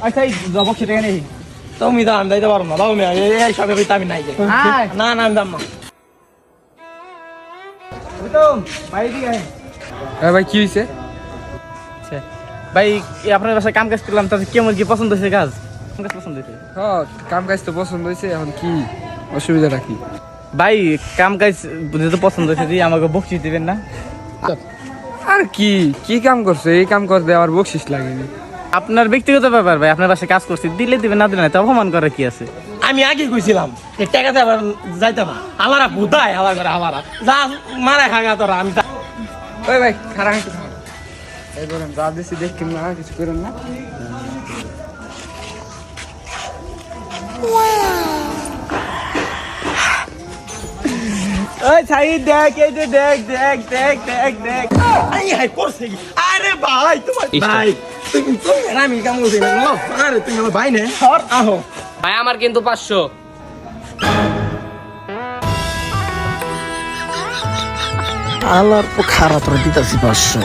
আচ্ছা এই জবক সেটা নেই তুমি দাম দিতে পারো না দাও মিয়া এই- এই সবে কইতে আমি নাই না না আমি দাম না। ভাই হ্যাঁ ভাই কি হয়েছে আচ্ছা ভাই আপনার বাসায় কাম কাজ করলাম তাতে কেমন কি পছন্দ হয়েছে কাজ? কাজ পছন্দ হয়েছে? হ্যাঁ কাম কাজ তো পছন্দ হয়েছে এখন কি অসুবিধাটা কি? ভাই কাম কাজ যেহেতু পছন্দ হয়েছে দিয়ে আমাকে বকশিস দিবেন না? আর কি কি কাম করছে? এই কাম করতে আবার বকশিস লাগেনি। আপনার ব্যক্তিগত ব্যাপার ভাই আপনার বাসায় কাজ করছি দিলে দিবে না দিলে না তো অপমান করার কি আছে? আমি আগে কইছিলাম এই টাকাতে আবার যাইতে না আমারা ভূতায় হালা করে আমারা যা মারা খাগা তোরা আমি ওই ভাই খারাপ একটু বলেন যা দিছি দেখেন না কিছু করেন না। ওই ছাই দেখ এই যে দেখ দেখ দেখ দেখ দেখ। আই হাই করছে কি? আরে ভাই তোমার ভাই। আমি কাম করছি না আরে তুমি আমার ভাই নে আহো ভাই আমার কিন্তু পাঁচশো। আলার খারাপ তোরা দিতাছি পাঁচশো।